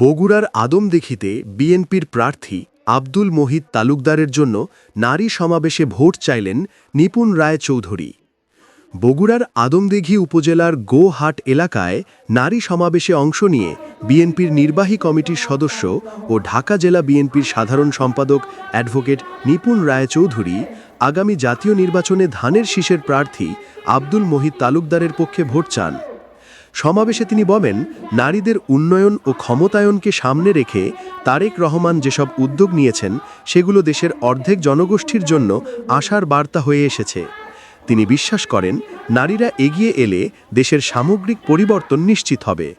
বগুড়ার আদমদিঘিতে বিএনপির প্রার্থী আব্দুল মোহিত তালুকদারের জন্য নারী সমাবেশে ভোট চাইলেন নিপুণ রায় চৌধুরী। বগুড়ার আদমদিঘি উপজেলার গোহাট এলাকায় নারী সমাবেশে অংশ নিয়ে বিএনপির নির্বাহী কমিটির সদস্য ও ঢাকা জেলা বিএনপির সাধারণ সম্পাদক অ্যাডভোকেট নিপুণ রায় চৌধুরী আগামী জাতীয় নির্বাচনে ধানের শীষের প্রার্থী আব্দুল মোহিত তালুকদারের পক্ষে ভোট চান। সমাবেশে তিনি বলেন, নারীদের উন্নয়ন ও ক্ষমতায়নকে সামনে রেখে তারেক রহমান যেসব উদ্যোগ নিয়েছেন, সেগুলো দেশের অর্ধেক জনগোষ্ঠীর জন্য আশার বার্তা হয়ে এসেছে। তিনি বিশ্বাস করেন, নারীরা এগিয়ে এলে দেশের সামগ্রিক পরিবর্তন নিশ্চিত হবে।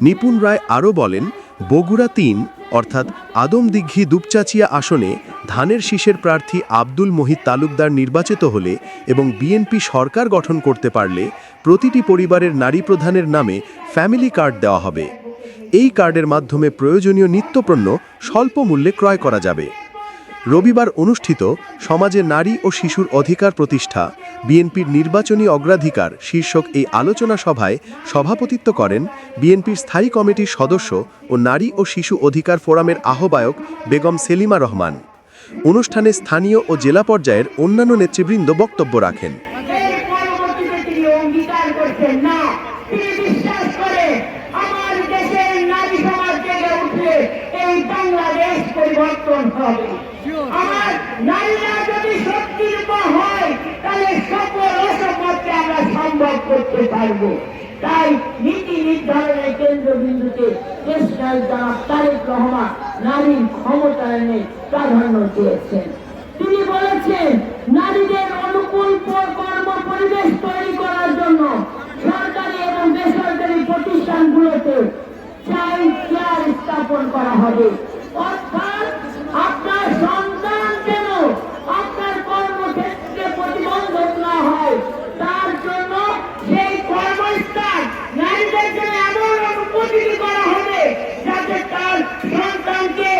নিপুণ রায় আরও বলেন, বগুড়া তিন অর্থাৎ আদমদিঘি দুপচাচিয়া আসনে ধানের শীষের প্রার্থী আব্দুল মহিত তালুকদার নির্বাচিত হলে এবং বিএনপি সরকার গঠন করতে পারলে প্রতিটি পরিবারের নারী প্রধানের নামে ফ্যামিলি কার্ড দেওয়া হবে। এই কার্ডের মাধ্যমে প্রয়োজনীয় নিত্যপণ্য স্বল্প মূল্যে ক্রয় করা যাবে। রবিবার অনুষ্ঠিত সমাজে নারী ও শিশুর অধিকার প্রতিষ্ঠা। বিএনপির নির্বাচনী অগ্রাধিকার শীর্ষক এই আলোচনা সভায় সভাপতিত্ব করেন বিএনপির স্থায়ী কমিটির সদস্য ও নারী ও শিশু অধিকার ফোরামের আহ্বায়ক বেগম সেলিমা রহমান। অনুষ্ঠানে স্থানীয় ও জেলা পর্যায়ের অন্যান্য নেতৃবৃন্দ বক্তব্য রাখেন এর পরবর্তীতে তিনি অঙ্গীকার করছেন না তিনি বিশ্বাস করে আমার দেশের নারী সমাজ জেগে উঠলে এই বাংলাদেশ পরিবর্তন হবে। আমার নারীরা যদি শক্তির হয় তাহলে সকল অসম্ভবকে আমরা সম্ভব করতে পারব। তাই নীতি নির্ধারণের কেন্দ্রবিন্দুতে দেশনাল জনাব তারেক রহমান নারীর ক্ষমতায়নে প্রাধান্য দিয়েছেন। তিনি বলেছেন নারীদের অনুকূল কর্ম পরিবেশ তৈরি করার জন্য সরকারি এবং বেসরকারি প্রতিষ্ঠানগুলোতে চাইল্ড কেয়ার স্থাপন করা হবে অর্থাৎ আপনার সন্তান যেন আপনার কর্মক্ষেত্রে প্রতিবন্ধক না হয় তার জন্য সেই কর্মস্থান নারীদের জন্য এমন করা হবে যাতে তার সন্তানকে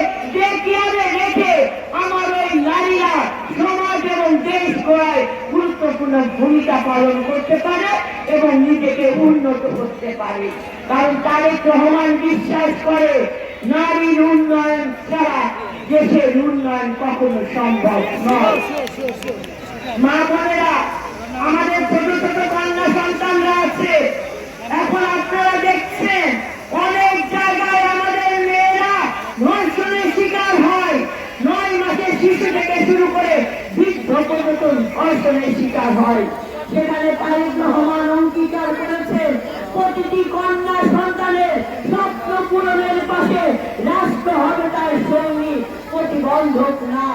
রেখে আমার নারীরা সমাজ এবং দেশ গুরুত্বপূর্ণ ভূমিকা পালন করতে পারে এবং নিজেকে উন্নত করতে পারে। কারণ তারেক রহমান বিশ্বাস করে, নারীর উন্নয়ন ছাড়া দেশের উন্নয়ন কখনো সম্ভব নয়। মা বোনেরা শিশু থেকে শুরু করে বৃদ্ধ পর্যন্ত ধর্ষণের শিকার হয়। সেখানে তারেক রহমান অঙ্গীকার করেছেন, প্রতিটি কন্যা সন্তানের স্বপ্ন পূরণের পাশে রাষ্ট্র হবে তার সঙ্গী, প্রতিবন্ধক না।